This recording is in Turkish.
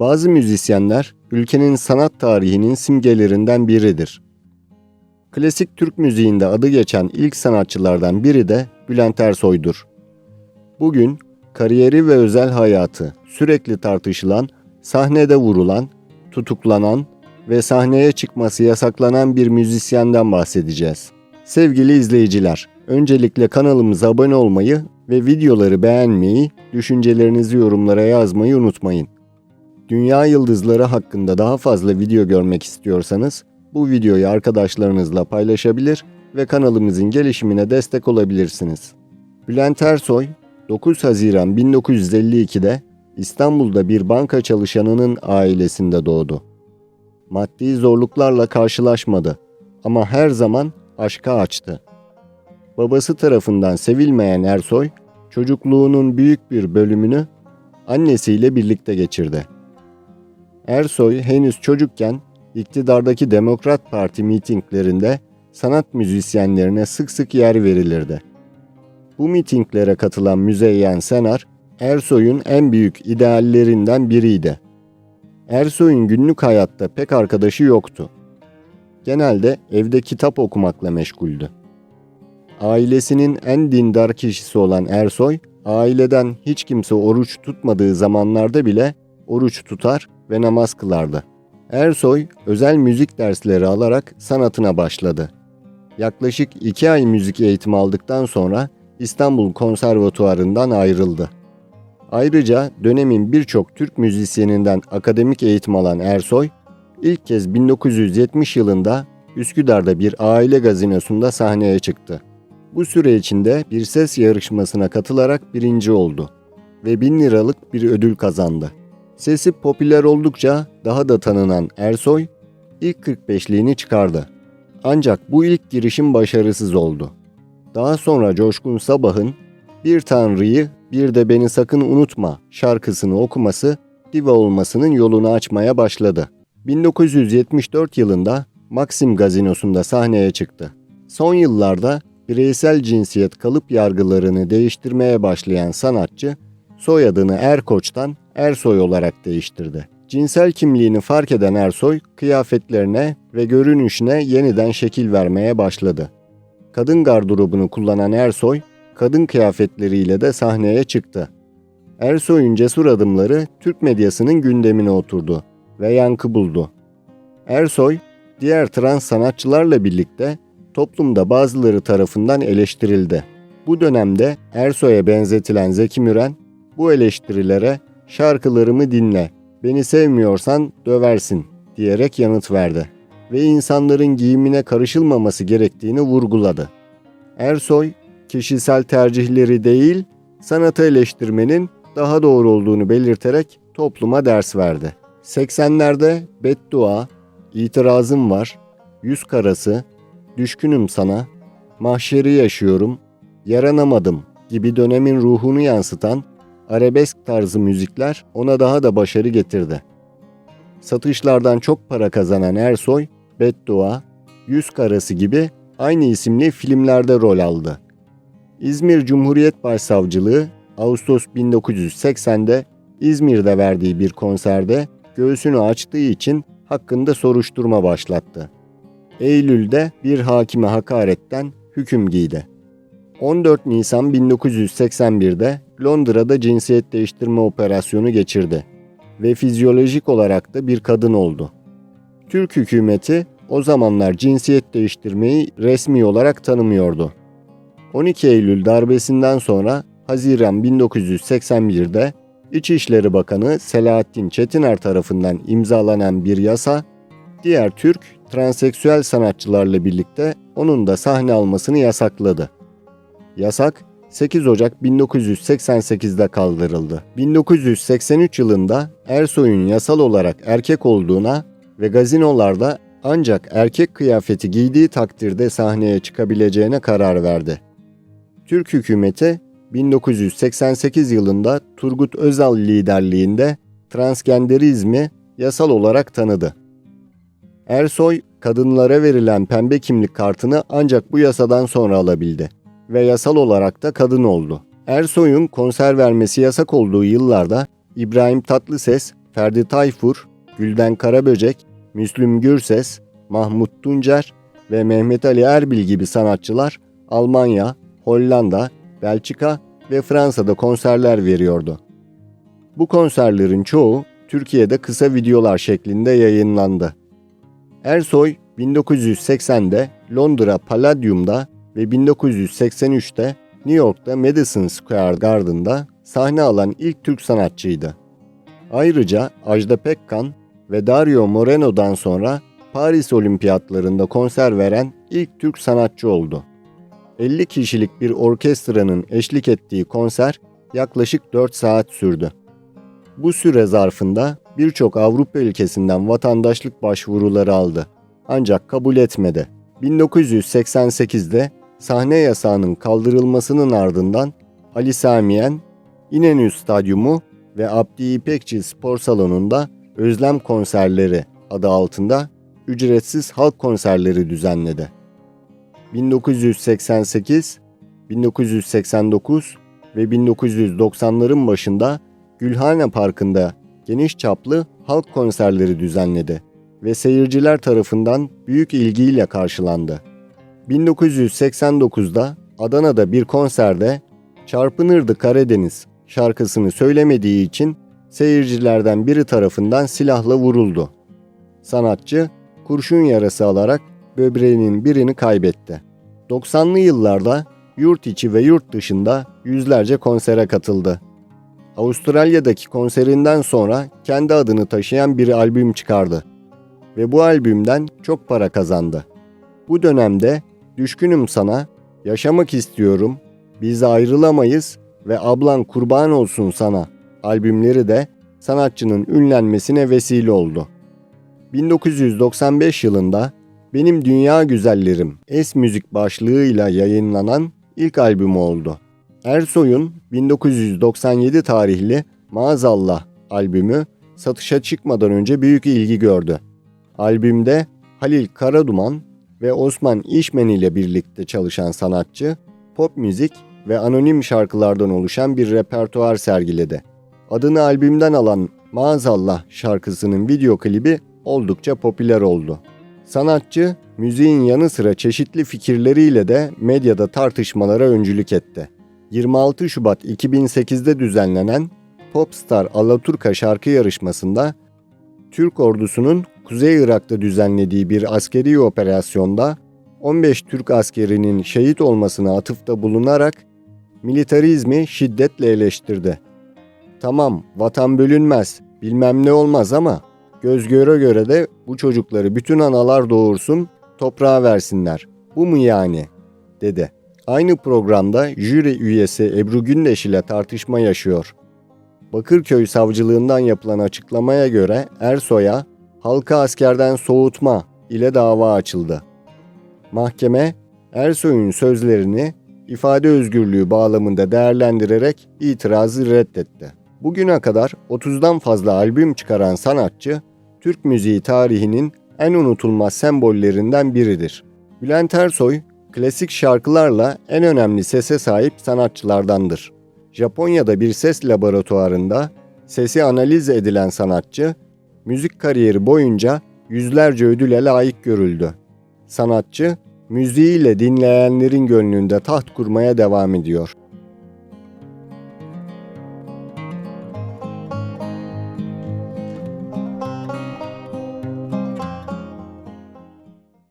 Bazı müzisyenler ülkenin sanat tarihinin simgelerinden biridir. Klasik Türk müziğinde adı geçen ilk sanatçılardan biri de Bülent Ersoy'dur. Bugün kariyeri ve özel hayatı sürekli tartışılan, sahnede vurulan, tutuklanan ve sahneye çıkması yasaklanan bir müzisyenden bahsedeceğiz. Sevgili izleyiciler, öncelikle kanalımıza abone olmayı ve videoları beğenmeyi, düşüncelerinizi yorumlara yazmayı unutmayın. Dünya yıldızları hakkında daha fazla video görmek istiyorsanız bu videoyu arkadaşlarınızla paylaşabilir ve kanalımızın gelişimine destek olabilirsiniz. Bülent Ersoy 9 Haziran 1952'de İstanbul'da bir banka çalışanının ailesinde doğdu. Maddi zorluklarla karşılaşmadı ama her zaman aşka açtı. Babası tarafından sevilmeyen Ersoy, çocukluğunun büyük bir bölümünü annesiyle birlikte geçirdi. Ersoy henüz çocukken iktidardaki Demokrat Parti mitinglerinde sanat müzisyenlerine sık sık yer verilirdi. Bu mitinglere katılan Müzeyyen Senar, Ersoy'un en büyük ideallerinden biriydi. Ersoy'un günlük hayatta pek arkadaşı yoktu. Genelde evde kitap okumakla meşguldü. Ailesinin en dindar kişisi olan Ersoy, aileden hiç kimse oruç tutmadığı zamanlarda bile oruç tutar ve namaz kılardı. Ersoy özel müzik dersleri alarak sanatına başladı. Yaklaşık iki ay müzik eğitimi aldıktan sonra İstanbul Konservatuarı'ndan ayrıldı. Ayrıca dönemin birçok Türk müzisyeninden akademik eğitim alan Ersoy, ilk kez 1970 yılında Üsküdar'da bir aile gazinosunda sahneye çıktı. Bu süre içinde bir ses yarışmasına katılarak birinci oldu ve 1000 liralık bir ödül kazandı. Sesi popüler oldukça daha da tanınan Ersoy ilk 45'liğini çıkardı. Ancak bu ilk girişim başarısız oldu. Daha sonra Coşkun Sabah'ın Bir Tanrı'yı bir de Beni Sakın Unutma şarkısını okuması diva olmasının yolunu açmaya başladı. 1974 yılında Maxim Gazinosu'nda sahneye çıktı. Son yıllarda bireysel cinsiyet kalıp yargılarını değiştirmeye başlayan sanatçı, soyadını Erkoç'tan Ersoy olarak değiştirdi. Cinsel kimliğini fark eden Ersoy, kıyafetlerine ve görünüşüne yeniden şekil vermeye başladı. Kadın gardırobunu kullanan Ersoy, kadın kıyafetleriyle de sahneye çıktı. Ersoy'un cesur adımları Türk medyasının gündemine oturdu ve yankı buldu. Ersoy, diğer trans sanatçılarla birlikte toplumda bazıları tarafından eleştirildi. Bu dönemde Ersoy'a benzetilen Zeki Müren, bu eleştirilere şarkılarımı dinle, beni sevmiyorsan döversin diyerek yanıt verdi ve insanların giyimine karışılmaması gerektiğini vurguladı. Ersoy, kişisel tercihleri değil, sanatı eleştirmenin daha doğru olduğunu belirterek topluma ders verdi. 80'lerde beddua, itirazım var, yüz karası, düşkünüm sana, mahşeri yaşıyorum, yaranamadım gibi dönemin ruhunu yansıtan arabesk tarzı müzikler ona daha da başarı getirdi. Satışlardan çok para kazanan Ersoy, Beddua, Yüz Karası gibi aynı isimli filmlerde rol aldı. İzmir Cumhuriyet Başsavcılığı Ağustos 1980'de İzmir'de verdiği bir konserde göğsünü açtığı için hakkında soruşturma başlattı. Eylül'de bir hakime hakaretten hüküm giydi. 14 Nisan 1981'de Londra'da cinsiyet değiştirme operasyonu geçirdi ve fizyolojik olarak da bir kadın oldu. Türk hükümeti o zamanlar cinsiyet değiştirmeyi resmi olarak tanımıyordu. 12 Eylül darbesinden sonra Haziran 1981'de İçişleri Bakanı Selahattin Çetiner tarafından imzalanan bir yasa, diğer Türk transseksüel sanatçılarla birlikte onun da sahne almasını yasakladı. Yasak 8 Ocak 1988'de kaldırıldı. 1983 yılında Ersoy'un yasal olarak erkek olduğuna ve gazinolarda ancak erkek kıyafeti giydiği takdirde sahneye çıkabileceğine karar verdi. Türk hükümeti 1988 yılında Turgut Özal liderliğinde transgenderizmi yasal olarak tanıdı. Ersoy, kadınlara verilen pembe kimlik kartını ancak bu yasadan sonra alabildi ve yasal olarak da kadın oldu. Ersoy'un konser vermesi yasak olduğu yıllarda İbrahim Tatlıses Ferdi Tayfur, Gülden Karaböcek, Müslüm Gürses, Mahmut Tuncer ve Mehmet Ali Erbil gibi sanatçılar Almanya, Hollanda, Belçika ve Fransa'da konserler veriyordu. Bu konserlerin çoğu Türkiye'de kısa videolar şeklinde yayınlandı. Ersoy 1980'de Londra Palladium'da ve 1983'te New York'ta Madison Square Garden'da sahne alan ilk Türk sanatçıydı. Ayrıca Ajda Pekkan ve Dario Moreno'dan sonra Paris Olimpiyatlarında konser veren ilk Türk sanatçı oldu. 50 kişilik bir orkestranın eşlik ettiği konser yaklaşık 4 saat sürdü. Bu süre zarfında birçok Avrupa ülkesinden vatandaşlık başvuruları aldı. Ancak kabul etmedi. 1988'de sahne yasağının kaldırılmasının ardından Ali Samiyen, İnönü Stadyumu ve Abdi İpekçi Spor Salonu'nda Özlem Konserleri adı altında ücretsiz halk konserleri düzenledi. 1988, 1989 ve 1990'ların başında Gülhane Parkı'nda geniş çaplı halk konserleri düzenledi ve seyirciler tarafından büyük ilgiyle karşılandı. 1989'da Adana'da bir konserde Çarpınırdı Karadeniz şarkısını söylemediği için seyircilerden biri tarafından silahla vuruldu. Sanatçı kurşun yarası alarak böbreğinin birini kaybetti. 90'lı yıllarda yurt içi ve yurt dışında yüzlerce konsere katıldı. Avustralya'daki konserinden sonra kendi adını taşıyan bir albüm çıkardı ve bu albümden çok para kazandı. Bu dönemde Düşkünüm Sana, Yaşamak İstiyorum, Biz Ayrılamayız ve Ablan Kurban Olsun Sana albümleri de sanatçının ünlenmesine vesile oldu. 1995 yılında Benim Dünya Güzellerim Es Müzik başlığıyla yayınlanan ilk albümü oldu. Ersoy'un 1997 tarihli Maazallah albümü satışa çıkmadan önce büyük ilgi gördü. Albümde Halil Karaduman ve Osman İşmen ile birlikte çalışan sanatçı, pop müzik ve anonim şarkılardan oluşan bir repertuar sergiledi. Adını albümden alan Maazallah şarkısının video klibi oldukça popüler oldu. Sanatçı, müziğin yanı sıra çeşitli fikirleriyle de medyada tartışmalara öncülük etti. 26 Şubat 2008'de düzenlenen Popstar Alaturka şarkı yarışmasında Türk ordusunun Kuzey Irak'ta düzenlediği bir askeri operasyonda 15 Türk askerinin şehit olmasına atıfta bulunarak militarizmi şiddetle eleştirdi. Tamam vatan bölünmez, bilmem ne olmaz ama göz göre göre de bu çocukları bütün analar doğursun, toprağa versinler. Bu mu yani? dedi. Aynı programda jüri üyesi Ebru Gündeş ile tartışma yaşıyor. Bakırköy savcılığından yapılan açıklamaya göre Ersoy'a halka askerden soğutma ile dava açıldı. Mahkeme Ersoy'un sözlerini ifade özgürlüğü bağlamında değerlendirerek itirazı reddetti. Bugüne kadar 30'dan fazla albüm çıkaran sanatçı, Türk müziği tarihinin en unutulmaz sembollerinden biridir. Bülent Ersoy, klasik şarkılarla en önemli sese sahip sanatçılardandır. Japonya'da bir ses laboratuvarında sesi analiz edilen sanatçı, müzik kariyeri boyunca yüzlerce ödüle layık görüldü. Sanatçı, müziğiyle dinleyenlerin gönlünde taht kurmaya devam ediyor.